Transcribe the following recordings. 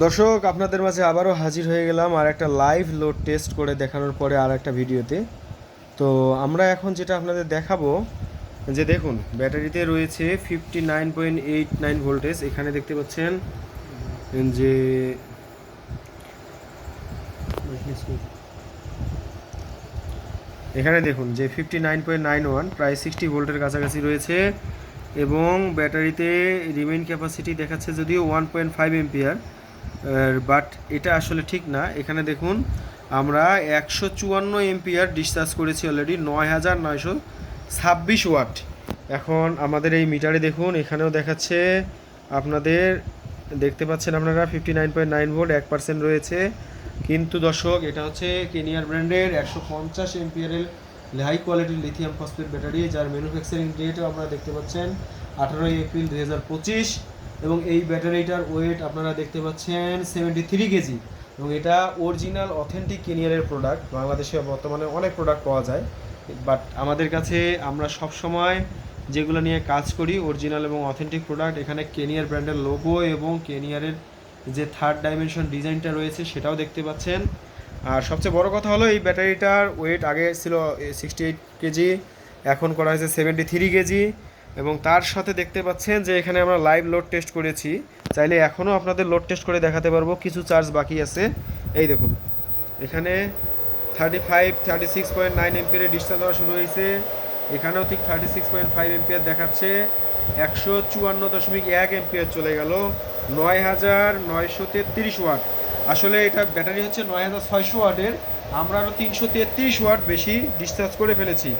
দর্শক, আপনাদের মাঝে আবারও হাজির হয়ে গেলাম আর একটা লাইভ লোড টেস্ট করে দেখানোর পরে আর একটা ভিডিওতে। তো আমরা এখন যেটা আপনাদের দেখাবো, যে দেখুন, ব্যাটারিতে রয়েছে fifty nine point eight nine voltage এখানে দেখতে পাচ্ছেন যে এখানে দেখুন, যে fifty nine point nine one প্রায় সিক্সটি ভোল্টের কাছাকাছি রয়েছে এবং ব্যাটারিতে রিমেইন ক্যাপাসিটি দেখাচ্ছে যদিও one point five ampere but এটা আসলে ঠিক না। এখানে দেখুন, আমরা একশো চুয়ান্ন এমপিয়ার ডিসচার্জ করেছি অলরেডি নয় হাজার নয়শো ছাব্বিশ ওয়াট এখন আমাদের এই মিটারে দেখুন, এখানেও দেখাচ্ছে আপনাদের, দেখতে পাচ্ছেন আপনারা fifty nine point nine volt এক পার্সেন্ট রয়েছে। কিন্তু দর্শক, এটা হচ্ছে কেনিয়ার ব্র্যান্ডের একশো পঞ্চাশ এমপিয়ারের হাই কোয়ালিটির লিথিয়াম ফসফেট ব্যাটারি যার ম্যানুফ্যাকচারিং ডেটও আপনারা দেখতে পাচ্ছেন, আঠারোই এপ্রিল দু হাজার পঁচিশ। এবং এই ব্যাটারিটার ওয়েট আপনারা দেখতে পাচ্ছেন সেভেন্টি থ্রি কেজি এবং এটা অরিজিনাল অথেন্টিক কেনিয়ারের প্রোডাক্ট বাংলাদেশে বর্তমানে অনেক প্রোডাক্ট পাওয়া যায়। বাট আমাদের কাছে আমরা সব সময় যেগুলো নিয়ে কাজ করি অরিজিনাল এবং অথেন্টিক প্রোডাক্ট এখানে কেনিয়ার ব্র্যান্ডের লোগো এবং কেনিয়ারের যে থার্ড ডাইমেনশন ডিজাইনটা রয়েছে সেটাও দেখতে পাচ্ছেন। আর সবচেয়ে বড় কথা হলো, এই ব্যাটারিটার ওয়েট আগে ছিল সিক্সটি এইট কেজি এখন করা হয়েছে সেভেন্টি থ্রি কেজি এবং তার সাথে দেখতে পাচ্ছেন যে এখানে আমরা লাইভ লোড টেস্ট করেছি। চাইলে এখনও আপনাদের লোড টেস্ট করে দেখাতে পারব, কিছু চার্জ বাকি আছে। এই দেখুন, এখানে thirty five thirty six point nine এমপিয়ারে discharge হওয়া শুরু হয়েছে। এখানেও ঠিক thirty six point five ampere দেখাচ্ছে। একশো চুয়ান্ন দশমিক এক এমপিয়ার চলে গেল, নয় হাজার নয়শো তেত্রিশ ওয়াট আসলে এটা ব্যাটারি হচ্ছে নয় হাজার ছয়শো ওয়াটের আমরা আরও তিনশো তেত্রিশ ওয়াট বেশি ডিসচার্জ করে ফেলেছি।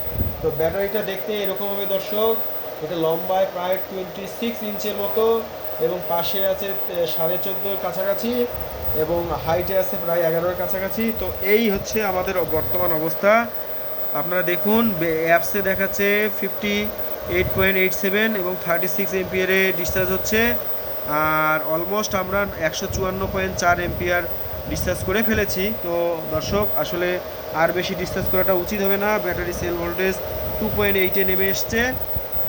তো ব্যাটারিটা দেখতে এরকম হবে দর্শক। এটা লম্বায় প্রায় টোয়েন্টি সিক্স ইঞ্চের মতো এবং পাশে আছে সাড়ে চোদ্দোর কাছাকাছি এবং হাইটে আছে প্রায় এগারোর কাছাকাছি। তো এই হচ্ছে আমাদের বর্তমান অবস্থা। আপনারা দেখুন অ্যাপসে দেখাচ্ছে fifty eight point eight seven এবং থার্টি সিক্স এমপিয়ারে ডিসচার্জ হচ্ছে। আর অলমোস্ট আমরা একশো চুয়ান্ন পয়েন্ট চার এমপিয়ার ডিসচার্জ করে ফেলেছি। তো দর্শক, আসলে আর বেশি ডিসচার্জ করাটা উচিত হবে না। Battery cell voltage two point এইটে নেমে এসছে।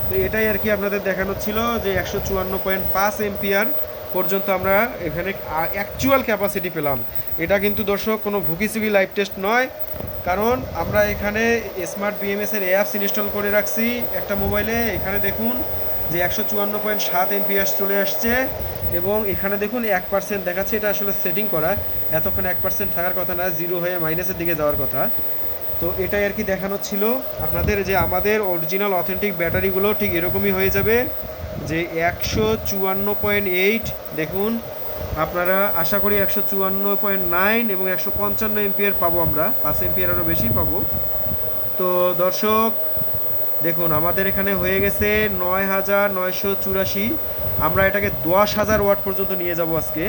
তো এটাই আর কি আপনাদের দেখানো ছিল যে একশো চুয়ান্ন পয়েন্ট পাঁচ এমপিয়ার পর্যন্ত আমরা এখানে অ্যাকচুয়াল ক্যাপাসিটি পেলাম। এটা কিন্তু দর্শক কোনো ভুকিচুকি লাইভ টেস্ট নয়, কারণ আমরা এখানে স্মার্ট বিএমএস এর অ্যাপস ইনস্টল করে রাখছি একটা মোবাইলে এখানে দেখুন যে একশো চুয়ান্ন পয়েন্ট সাত এমপিএস চলে আসছে এবং এখানে দেখুন এক পার্সেন্ট দেখাচ্ছে, এটা আসলে সেটিং করা। এতক্ষণ এক পার্সেন্ট থাকার কথা না জিরো হয়ে মাইনাসের দিকে যাওয়ার কথা। তো এটাই আর কি দেখানো ছিল। আপনাদের যে আমাদের অরিজিনাল অথেন্টিক ব্যাটারিগুলো ঠিক এরকমই হয়ে যাবে, যে একশো চুয়ান্ন পয়েন্ট এইট দেখুন, আপনারা আশা করি একশো চুয়ান্ন পয়েন্ট নাইন এবং একশো পঞ্চান্ন এমপিয়ার পাবো আমরা, পাঁচ এমপিয়ার আরও বেশি পাবো। তো দর্শক, দেখুন, আমাদের এখানে হয়ে গেছে নয় হাজার নয়শো চুরাশি, আমরা এটাকে দশ হাজার ওয়াট পর্যন্ত নিয়ে যাব আজকে।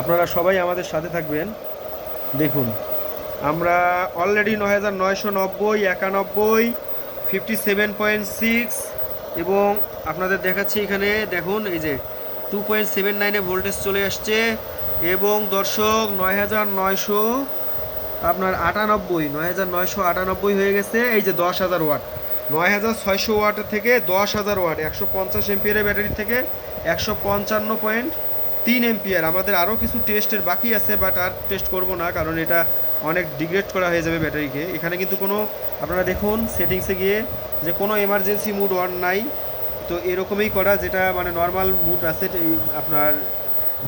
আপনারা সবাই আমাদের সাথে থাকবেন। দেখুন আমরা অলরেডি নয় হাজার নয়শো নব্বই, একানব্বই ফিফটি সেভেন পয়েন্ট সিক্স এবং আপনাদের দেখাচ্ছি এখানে, দেখুন, এই যে টু পয়েন্ট সেভেন নাইনে ভোল্টেজ চলে আসছে এবং দর্শক, নয় হাজার নয়শো আপনার আটানব্বই, নয় হাজার নয়শো আটানব্বই হয়ে গেছে, এই যে দশ হাজার ওয়াট। নয় হাজার ছয়শো ওয়াট থেকে দশ হাজার ওয়াট, একশো পঞ্চাশ এমপিয়ারের ব্যাটারি থেকে একশো পঞ্চান্ন পয়েন্ট তিন এমপিয়ার আমাদের আরও কিছু টেস্টের বাকি আছে বাট আর টেস্ট করব না, কারণ এটা অনেক ডিগ্রেড করা হয়ে যাবে ব্যাটারিকে এখানে কিন্তু কোনো, আপনারা দেখুন সেটিংসে গিয়ে যে কোনো এমার্জেন্সি মুড অন নাই। তো এরকমই করা যেটা মানে নর্মাল মুড আছে আপনার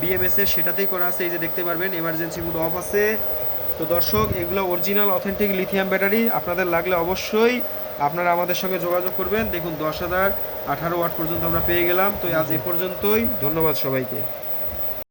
বিএমএস সেটাতেই করা আছে। এই যে দেখতে পারবেন এমার্জেন্সি মুড অফ আছে। তো দর্শক, এগুলো অরিজিনাল অথেন্টিক লিথিয়াম ব্যাটারি আপনাদের লাগলে অবশ্যই আপনারা আমাদের সঙ্গে যোগাযোগ করবেন। দেখুন, দশ হাজার আঠারো ওয়াট পর্যন্ত আমরা পেয়ে গেলাম। তো আজ এ পর্যন্তই। ধন্যবাদ সবাইকে।